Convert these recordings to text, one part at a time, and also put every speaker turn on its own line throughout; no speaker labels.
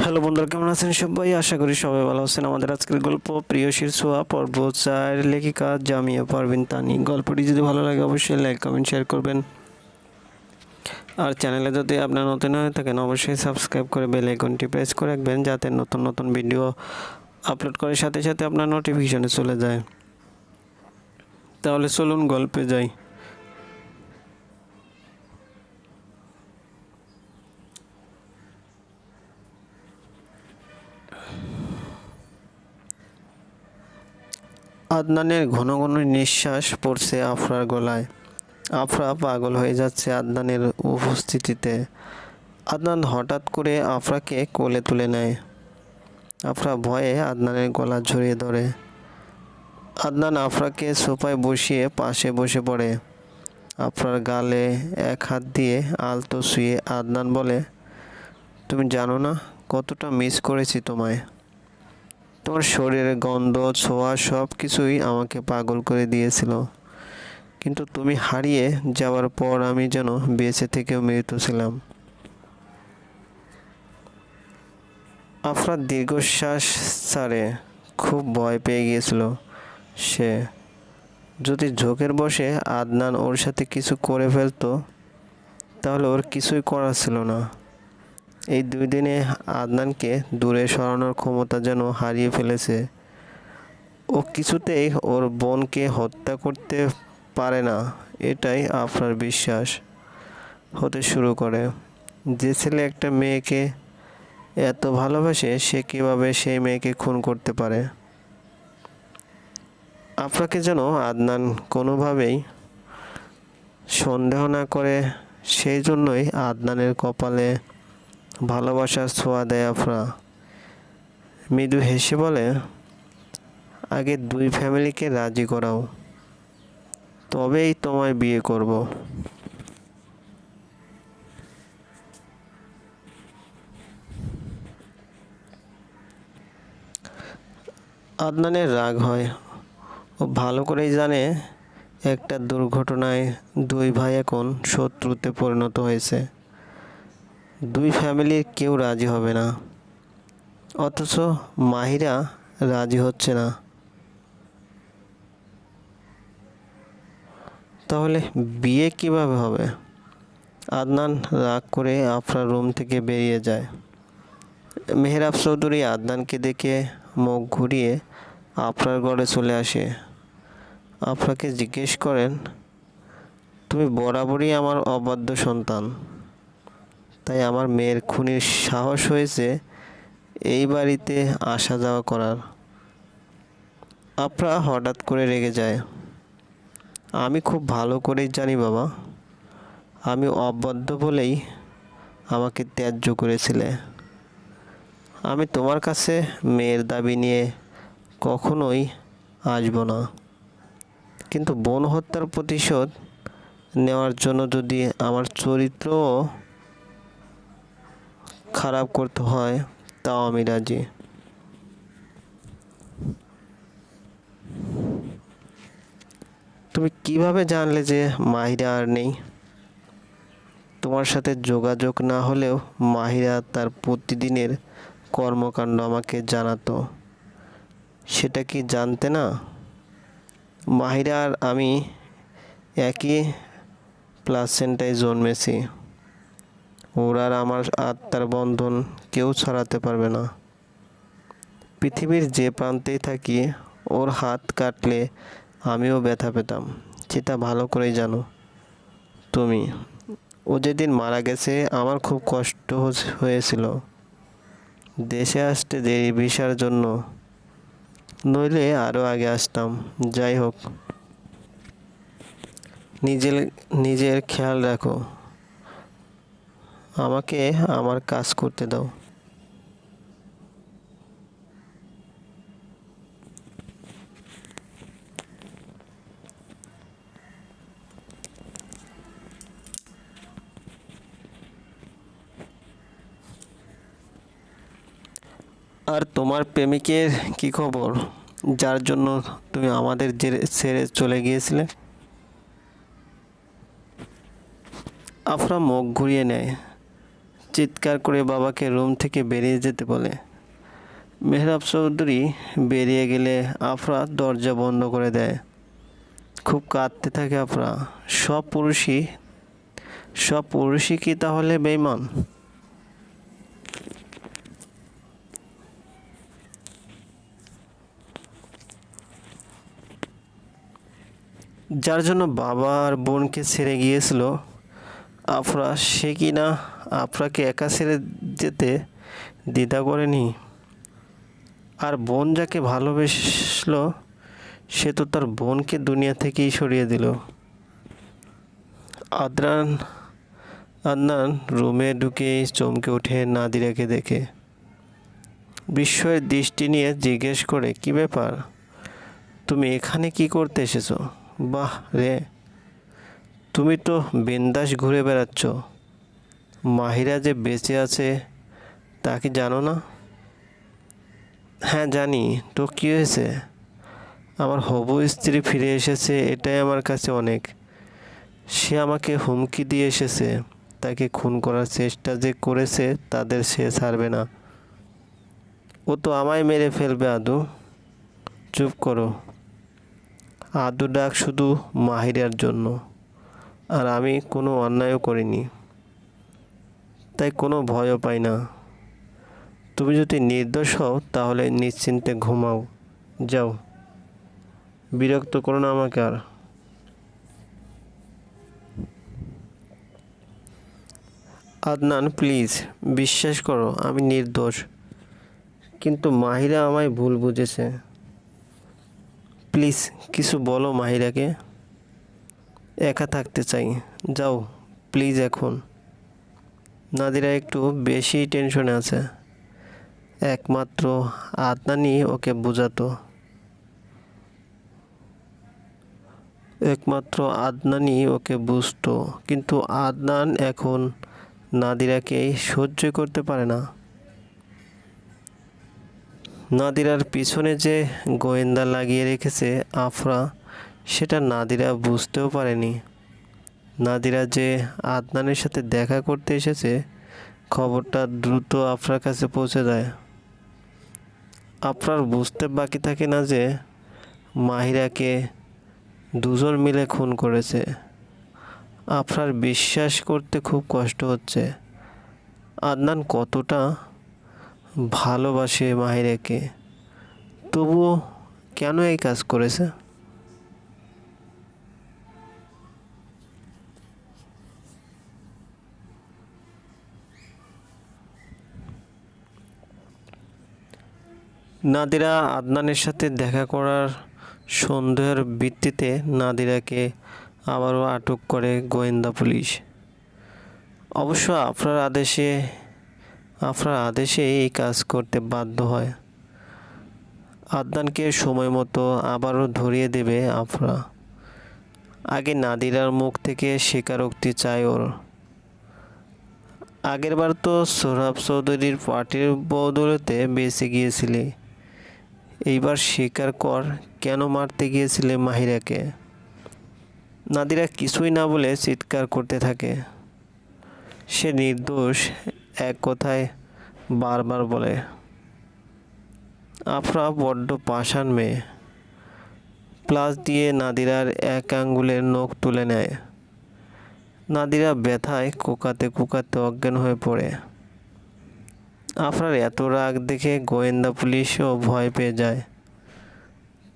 Hello বন্ধুরা, কেমন আছেন সবাই? আশা করি সবাই ভালো আছেন। আমাদের আজকের গল্প, প্রিয় শীর্ষোয়া পর্ব চার, লেখিকা জামিয়া পারভিন তানি। গল্পটি যদি ভালো লাগে অবশ্যই লাইক কমেন্ট শেয়ার করবেন। আর চ্যানেলে যদি আপনার নতুন হয়ে থাকেন, অবশ্যই সাবস্ক্রাইব করে বেল আইকনটি প্রেস করে রাখবেন, যাতে নতুন নতুন ভিডিও আপলোড করার সাথে সাথে আপনার নোটিফিকেশনে চলে যায়। তাহলে চলুন গল্পে যাই। আদনানের ঘন ঘন নিঃশ্বাস পড়ছে আফরার গলায়। আফরা পাগল হয়ে যাচ্ছে আদনানের উপস্থিতিতে। আদনান হঠাৎ করে আফরাকে কোলে তুলে নেয়। আফরা ভয়ে আদনানের গলা ঝরিয়ে ধরে। আদনান আফরাকে সোফায় বসিয়ে পাশে বসে পড়ে। আফরার গালে এক হাত দিয়ে আলতো শুয়ে আদনান বলে, তুমি জানো না কতটা মিস করেছি তোমায়। তোমার শরীরের গন্ধ, ছোঁয়া সব কিছুই আমাকে পাগল করে দিয়েছিল। কিন্তু তুমি হারিয়ে যাওয়ার পর আমি যেন বেঁচে থেকেও মৃত ছিলাম। আফরাত দীর্ঘশ্বাস ছাড়ে খুব ভয় পেয়ে গিয়েছিল সে। যদি ঝোঁকের বসে আদনান ওর সাথে কিছু করে ফেলতো, তাহলে ওর কিছুই করার ছিল না। এই দুই দিনে আদনানকে দূরে সরানোর ক্ষমতা যেন হারিয়ে ফেলেছে। ও কিছুতেই ওর বোনকে হত্যা করতে পারে না, এটাই আপনার বিশ্বাস হতে শুরু করে। যে ছেলে একটা মেয়েকে এত ভালোবাসে, সে কীভাবে সেই মেয়েকে খুন করতে পারে? আপনাকে যেন আদনান কোনোভাবেই সন্দেহ না করে, সেই জন্যই আদনানের কপালে ভালোবাসার ছোঁয়া দেয় আফরা। মৃদু হেসে বলে, আগে দুই ফ্যামিলিকে রাজি করাও। তবেই তোমায় বিয়ে করব। আদনানের রাগ হয়। ও ভালো করেই জানে একটা দুর্ঘটনায় দুই ভাই এখন শত্রুতে পরিণত হয়েছে। দুই ফ্যামিলির কেউ রাজি হবে না। অথচ মাহিরা রাজি হচ্ছে না। তাহলে বিয়ে কীভাবে হবে? আদনান রাগ করে আফরার রুম থেকে বেরিয়ে যায়। মেহরাব চৌধুরী আদনানকে দেখে মুখ ঘুরিয়ে আফরার ঘরে চলে আসে। আফরাকে জিজ্ঞেস করেন, তুমি বরাবরই আমার অবাধ্য সন্তান। তাই আমার মেয়ের খুনির সাহস হয়েছে এই বাড়িতে আসা যাওয়া করার। আপরা হঠাৎ করে রেগে যায়। আমি খুব ভালো করেই জানি বাবা। আমি অবদ্ধ বলেই আমাকে ত্যায্য করেছিলে। আমি তোমার কাছে মেয়ের দাবি নিয়ে কখনোই আসব না। কিন্তু বন হত্যার প্রতিশোধ নেওয়ার জন্য যদি আমার চরিত্রও খারাপ করতে হয়, তাও আমি রাজি। তুমি কীভাবে জানলে যে মাহিরা আর নেই? তোমার সাথে যোগাযোগ না হলেও মাহিরা তার প্রতিদিনের কর্মকাণ্ড আমাকে জানাতো। সেটা কি জানতে না? মাহিরা আর আমি একই প্লাসেন্টায় জন্মেছি। ওর আর আমার আত্মার বন্ধন কেউ ছড়াতে পারবে না। পৃথিবীর যে প্রান্তেই থাকি, ওর হাত কাটলে আমিও ব্যথা পেতাম, সেটা ভালো করেই জানো। তুমি, ও যেদিন মারা গেছে, আমার খুব কষ্ট হয়েছিল। দেশে আসতে দেরি ভিসার জন্য। নইলে আরও আগে আসতাম, যাই হোক। নিজের নিজের খেয়াল রাখো। আমাকে আমার কাজ করতে দাও। আর তোমার প্রেমিকের কি খবর? যার জন্য তুমি আমাদের জেরে ছেড়ে চলে গিয়েছিলে? আফরা মুখ ঘুরিয়ে নেয়। চিৎকার করে বাবাকে রুম থেকে বেরিয়ে যেতে বলে। মেহরাব চৌধুরী বেরিয়ে গেলে আফরা দরজা বন্ধ করে দেয়। খুব কাঁদতে থাকে আফরা। সব পুরুষই সব পুরুষই কি তাহলে বেইমান যার জন্য বাবা আর বোনকে ছেড়ে গিয়েছিল আফরা সে কি না আফরাকে একা ছেড়ে যেতে দ্বিধা করেনি? আর বোন যাকে ভালোবেসলো, সে তো তার বোনকে দুনিয়া থেকেই সরিয়ে দিল। আদনান আদনান রুমে ঢুকে চমকে ওঠে নাদিরাকে দেখে। বিস্ময়ের দৃষ্টি নিয়ে জিজ্ঞেস করে, কি ব্যাপার? তুমি এখানে কি করতে এসেছ? বাহ রে তুমি তো বিন্দাস ঘুরে বেড়াচ্ছ। মাহিরা যে বেঁচে আছে, তা কি জানো না? হ্যাঁ জানি। তো কী হয়েছে? আমার হবু স্ত্রী ফিরে এসেছে, এটাই আমার কাছে অনেক। সে আমাকে হুমকি দিয়ে এসেছে। তাকে খুন করার চেষ্টা যে করেছে, তাদের সে ছাড়বে না। ও তো আমায় মেরে ফেলবে, আদু। চুপ করো। আদু ডাক শুধু মাহিরার জন্য। আর আমি কোনো অন্যায়ও করিনি। তাই কোনো ভয়ও পাই না। তুমি যদি নির্দোষ হও, তাহলে নিশ্চিন্তে ঘুমাও। যাও। বিরক্ত করো না আমাকে আর। আদনান, প্লিজ, বিশ্বাস করো, আমি নির্দোষ। কিন্তু মাহিরা আমায় ভুল বুঝেছে। প্লিজ, কিছু বলো মাহিরাকে। একা থাকতে চাই। যাও প্লিজ এখন। নাদিরা একটু বেশি টেনশনে আছে। একমাত্র আদনানই ওকে বোঝাতো। একমাত্র আদনানই ওকে বুঝতো, কিন্তু আদনান এখন নাদিরাকে সহ্য করতে পারে না। নাদিরার পিছনে যে গোয়েন্দা লাগিয়ে রেখেছে আফরা সেটা নাদিরা বুঝতেও পারেনি। নাদিরা যে আদনানের সাথে দেখা করতে এসেছে, খবরটা দ্রুত আফরার কাছে পৌঁছে দেয় আফরার বুঝতে বাকি থাকে না যে মাহিরাকে দুজন মিলে খুন করেছে। আফরার বিশ্বাস করতে খুব কষ্ট হচ্ছে। আদনান কতটা ভালোবাসে মাহিরাকে, তবুও কেন এই কাজ করেছে? নাদিরা আদনানের সাথে দেখা করার সন্দেহের ভিত্তিতে নাদিরাকে আবারও আটক করে গোয়েন্দা পুলিশ। অবশ্য আফরার আদেশে আফরার আদেশে এই কাজ করতে বাধ্য হয়। আদনানকে সময় মতো আবারও ধরিয়ে দেবে আফরা। আগে নাদিরার মুখ থেকে স্বীকারোক্তি চায় ওর। আগেরবার তো সোহরাব চৌধুরীর পার্টির বদৌলতে বেঁচে গিয়েছিলি। এইবার স্বীকার কর, কেন মারতে গিয়েছিলে মাহিরাকে? নাদিরা কিছুই না বলে চিৎকার করতে থাকে। সে নির্দোষ, এক কথায় বারবার বলে, আফরা বড্ড পাষাণ মেয়ে। প্লাস দিয়ে নাদিরার এক আঙ্গুলের নখ তুলে নেয়। নাদিরা ব্যথায় কোকাতে কোকাতে অজ্ঞান হয়ে পড়ে। আফরার এত রাগ দেখে গোয়েন্দা পুলিশও ভয় পেয়ে যায়।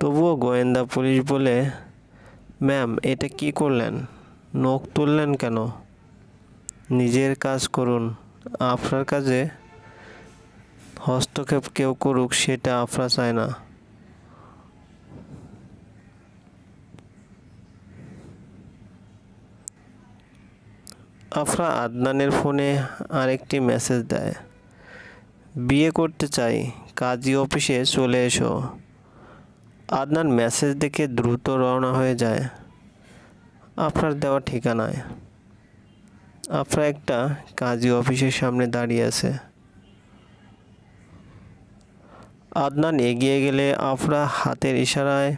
তবুও গোয়েন্দা পুলিশ বলে, ম্যাম, এটা কি করলেন? নখ তুললেন কেন? নিজের কাজ করুন। আফরার কাজে হস্তক্ষেপ কেউ করুক, সেটা আফরা চায় না। আফরা আদনানের ফোনে আরেকটি মেসেজ দেয়। বিয়ে করতে চাই, কাজী অফিসে চলে এসো। আদনান মেসেজ দেখে দ্রুত রওনা হয়ে যায়। আপনার দেওয়া ঠিকানায়। আফরা একটা কাজী অফিসের সামনে দাঁড়িয়ে আছে। আদনান এগিয়ে গেলে আফরা হাতের ইশারায়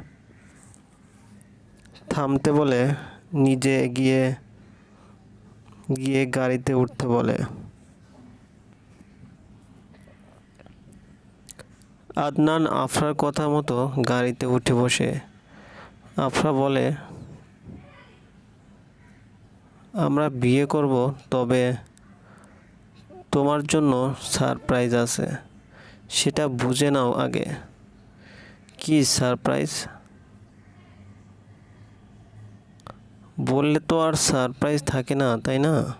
থামতে বলে, নিজে গিয়ে গিয়ে গাড়িতে উঠতে বলে। আদনান আফরার কথা মতো গাড়িতে উঠে বসে। আফরা বলে, আমরা বিয়ে করব, তবে তোমার জন্য সারপ্রাইজ আছে। সেটা বুঝে নাও আগে। কি সারপ্রাইজ? বললে তো আর সারপ্রাইজ থাকে না, তাই না?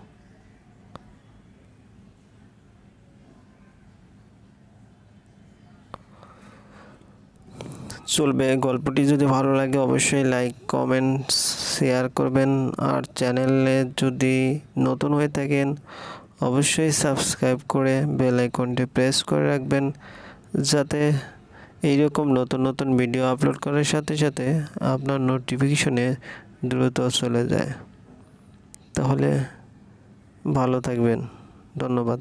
চলবে। গল্পটি যদি ভালো লাগে অবশ্যই লাইক কমেন্ট শেয়ার করবেন। আর চ্যানেলে যদি নতুন হয়ে থাকেন, অবশ্যই সাবস্ক্রাইব করে বেল আইকনটি প্রেস করে রাখবেন, যাতে এইরকম নতুন নতুন ভিডিও আপলোড করার সাথে সাথে আপনার নোটিফিকেশনে দ্রুত চলে যায়। তাহলে ভালো থাকবেন। ধন্যবাদ।